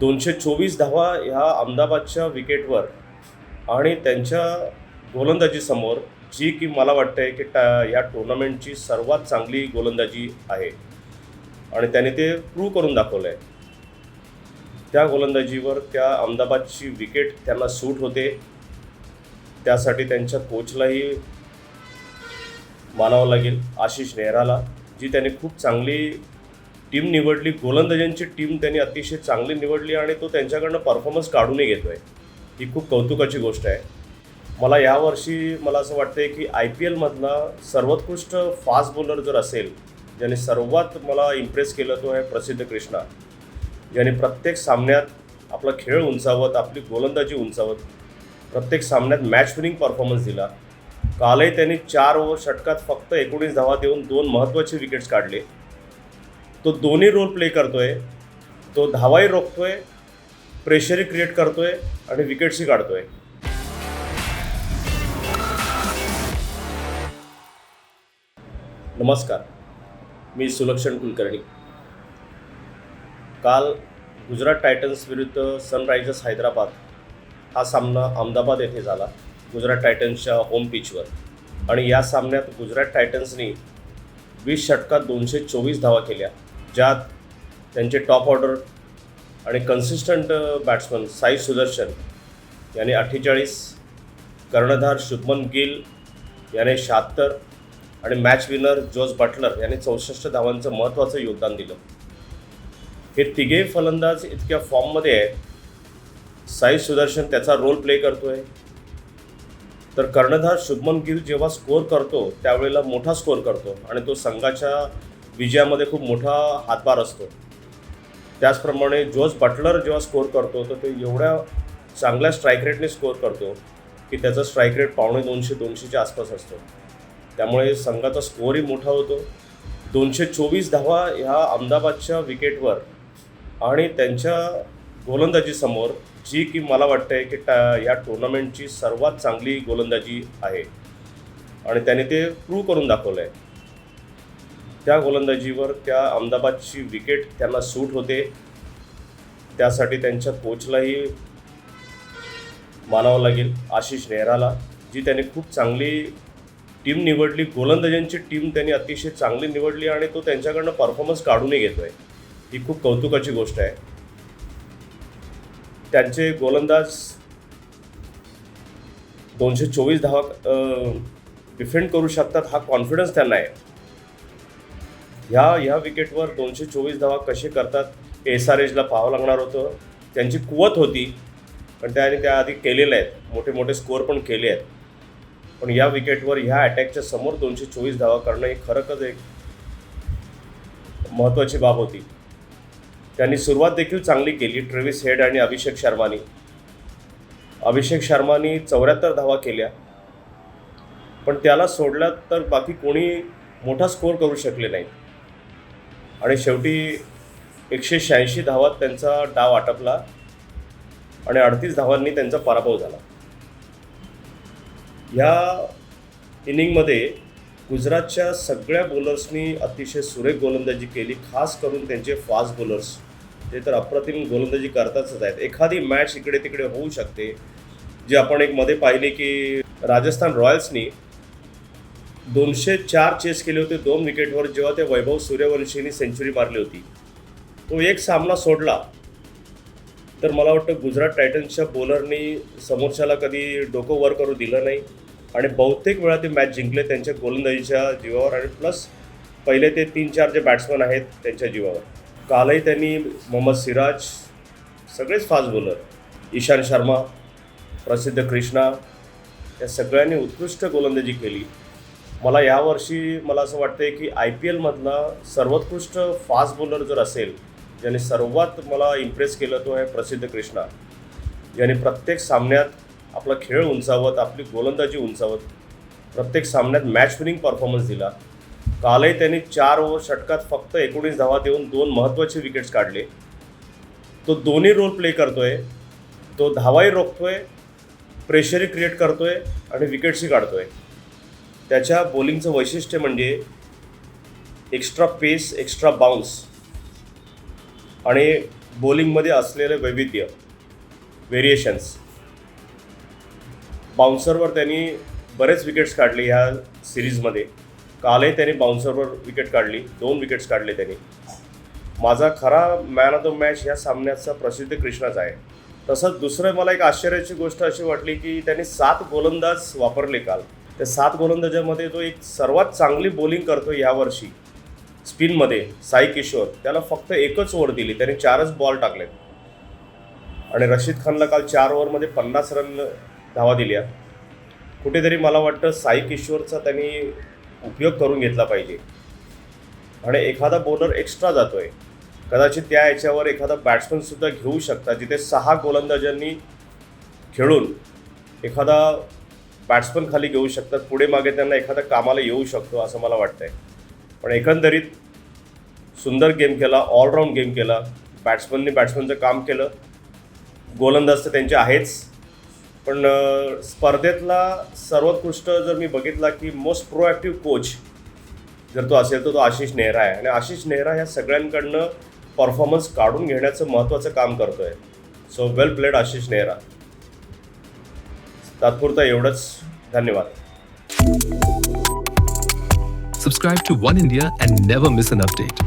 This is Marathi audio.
दोनशे चोवीस धावा ह्या अहमदाबादच्या विकेटवर आणि त्यांच्या गोलंदाजीसमोर जी की मला वाटतं की टा या टुर्नामेंटची सर्वात चांगली गोलंदाजी आहे. आणि त्याने ते प्रूव्ह करून दाखवलं आहे त्या गोलंदाजीवर त्या अहमदाबादची विकेट त्यांना सूट होते. त्यासाठी त्यांच्या कोचलाही मानावं लागेल आशिष नेहराला जी त्याने खूप चांगली टीम निवडली. गोलंदाजांची टीम त्यांनी अतिशय चांगली निवडली आणि तो त्यांच्याकडनं परफॉर्मन्स काढूनही घेतो आहे ही खूप कौतुकाची गोष्ट आहे. मला यावर्षी मला असं वाटतं की आय पी एलमधला सर्वोत्कृष्ट फास्ट बॉलर जर असेल ज्याने सर्वात मला इम्प्रेस केलं तो आहे प्रसिद्ध कृष्णा. ज्याने प्रत्येक सामन्यात आपला खेळ उंचावत आपली गोलंदाजी उंचावत प्रत्येक सामन्यात मॅच विनिंग परफॉर्मन्स दिला. कालही त्यांनी चार ओव्हर षटकात फक्त एकोणीस धावा देऊन दोन महत्त्वाचे विकेट्स काढले. तो दोन्ही रोल प्ले करतोय. तो धावाही रोखतोय प्रेशरही क्रिएट करतोय आणि विकेट्सही काढतोय. नमस्कार मी सुलक्षण कुलकर्णी. काल गुजरात टायटन्स विरुद्ध सनरायझर्स हैदराबाद हा सामना अहमदाबाद येथे झाला गुजरात टायटन्सच्या होम पिचवर आणि या सामन्यात गुजरात टायटन्सनी वीस षटकात दोनशे चोवीस धावा केल्या. ज्यात त्यांचे टॉप ऑर्डर आणि कन्सिस्टंट बॅट्समन साई सुदर्शन याने अठ्ठेचाळीस कर्णधार शुभमन गिल याने शहात्तर आणि मॅच विनर जोस बटलर याने चौसष्ट धावांचं महत्त्वाचं योगदान दिलं. हे तिघे फलंदाज इतक्या फॉर्ममध्ये आहेत. साई सुदर्शन त्याचा रोल प्ले करतोय. तर कर्णधार शुभमन गिल जेव्हा स्कोअर करतो त्यावेळेला मोठा स्कोअर करतो आणि तो संघाच्या विजयामध्ये खूप मोठा हातभार असतो. त्याचप्रमाणे जोस बटलर जेव्हा स्कोअर करतो तर ते एवढ्या चांगल्या स्ट्राईक रेटने स्कोअर करतो की त्याचा स्ट्राईक रेट पावणे दोनशे दोनशेच्या आसपास असतो. त्यामुळे संघाचा स्कोअरही मोठा होतो. दोनशे चोवीस धावा ह्या अहमदाबादच्या विकेटवर आणि त्यांच्या गोलंदाजीसमोर जी की मला वाटतं की टा या टुर्नामेंटची सर्वात चांगली गोलंदाजी आहे. आणि त्याने ते प्रूव्ह करून दाखवलं आहे त्या गोलंदाजीवर त्या अहमदाबादची विकेट त्यांना सूट होते. त्यासाठी त्यांच्या कोचलाही मानावं लागेल आशिष नेहराला जी त्याने खूप चांगली टीम निवडली. गोलंदाजांची टीम त्यांनी अतिशय चांगली निवडली आणि तो त्यांच्याकडनं परफॉर्मन्स काढूनही घेतो आहे ही खूप कौतुकाची गोष्ट आहे. त्यांचे गोलंदाज दोनशे चोवीस धावा डिफेंड करू शकतात हा कॉन्फिडन्स त्यांना आहे. ह्या ह्या विकेटवर दोनशे चोवीस धावा कसे करतात एस आर एचला पाहावं लागणार होतं. त्यांची कुवत होती पण त्याने त्याआधी केलेल्या आहेत. मोठे मोठे स्कोअर पण केले आहेत. पण या विकेटवर ह्या अटॅकच्या समोर दोनशे चोवीस धावा करणं ही खरंच एक महत्त्वाची बाब होती. त्यांनी सुरुवात देखील चांगली केली ट्रेविस हेड आणि अभिषेक शर्मानी. अभिषेक शर्मानी चौऱ्याहत्तर धावा केल्या. पण त्याला सोडल्यात तर बाकी कोणी मोठा स्कोअर करू शकले नाही आणि शेवटी एकशे शहाऐंशी धावात त्यांचा डाव आटपला आणि अडतीस धावांनी त्यांचा पराभव झाला. ह्या इनिंगमध्ये गुजरातच्या सगळ्या बॉलर्सनी अतिशय सुरेख गोलंदाजी केली खास करून त्यांचे फास्ट बॉलर्स ते तर अप्रतिम गोलंदाजी करतातच आहेत. एखादी मॅच इकडे तिकडे होऊ शकते. जे आपण एक मध्ये पाहिले की राजस्थान रॉयल्सनी दोनशे चार चेस केले होते दोन विकेटवर जेव्हा ते वैभव सूर्यवंशीनी सेंचुरी मारली होती. तो एक सामना सोडला. तर मला वाटतं गुजरात टायटन्सच्या बॉलरनी समोरच्याला कधी डोकं वर करू दिलं नाही. आणि बहुतेक वेळा ते मॅच जिंकले त्यांच्या गोलंदाजीच्या जीवावर आणि प्लस पहिले ते तीन चार जे बॅट्समन आहेत त्यांच्या जीवावर. कालही त्यांनी मोहम्मद सिराज सगळेच फास्ट बॉलर ईशान शर्मा प्रसिद्ध कृष्णा या सगळ्यांनी उत्कृष्ट गोलंदाजी केली. मला यावर्षी मला असं वाटतं की आय पी एलमधला सर्वोत्कृष्ट फास्ट बॉलर जर असेल ज्याने सर्वात मला इम्प्रेस केलं तो आहे प्रसिद्ध कृष्णा. ज्याने प्रत्येक सामन्यात आपला खेळ उंचावत आपली गोलंदाजी उंचावत प्रत्येक सामन्यात मॅच विनिंग परफॉर्मन्स दिला. कालही त्यांनी चार ओव्हर षटकात फक्त एकोणीस धावा देऊन दोन महत्त्वाचे विकेट्स काढले. तो दोन्ही रोल प्ले करतोय तो धावाही रोखतोय प्रेशरही क्रिएट करतोय आणि विकेट्सही काढतोय. त्याच्या बॉलिंगचं वैशिष्ट्य म्हणजे एक्स्ट्रा पेस एक्स्ट्रा बाउन्स आणि बॉलिंगमध्ये असलेले वैविध्य व्हेरिएशन्स बाउन्सरवर त्यांनी बरेच विकेट्स काढले ह्या सिरीजमध्ये कालही त्यांनी बाउन्सरवर विकेट काढली दोन विकेट्स काढले त्यांनी. माझा खरा मॅन ऑफ द मॅच ह्या सामन्याचा प्रसिद्ध कृष्णाच आहे. तसंच दुसरं मला एक आश्चर्याची गोष्ट अशी वाटली की त्यांनी सात गोलंदाज वापरले काल. त्या सात गोलंदाजामध्ये जो एक सर्वात चांगली बॉलिंग करतो यावर्षी स्पिनमध्ये साई किशोर त्याला फक्त एकच ओव्हर दिली. त्याने चारच बॉल टाकले आणि रशीद खानला काल चार ओव्हरमध्ये पन्नास रन धावा दिल्या. कुठेतरी मला वाटतं साई किशोरचा त्यांनी उपयोग करून घेतला पाहिजे. आणि एखादा बॉलर एक्स्ट्रा जातोय. कदाचित त्या याच्यावर एखादा बॅट्समनसुद्धा घेऊ शकता जिथे सहा गोलंदाजांनी खेळून एखादा बॅट्समन खाली घेऊ शकतात. पुढे मागे त्यांना एखादा कामाला येऊ शकतो असं मला वाटतंय. पण एकंदरीत सुंदर गेम केला ऑलराऊंड गेम केला. बॅट्समनने बॅट्समनचं काम केलं. गोलंदाज तर त्यांचे आहेच. पण स्पर्धेतला सर्वोत्कृष्ट जर मी बघितला की मोस्ट प्रोॲक्टिव्ह कोच जर तो असेल तर तो आशिष नेहरा आहे. आणि आशिष नेहरा ह्या सगळ्यांकडनं परफॉर्मन्स काढून घेण्याचं महत्त्वाचं काम करतो आहे so well played Ashish Nehra. तात्पुरता एवढंच धन्यवाद Subscribe to One India and never miss an update.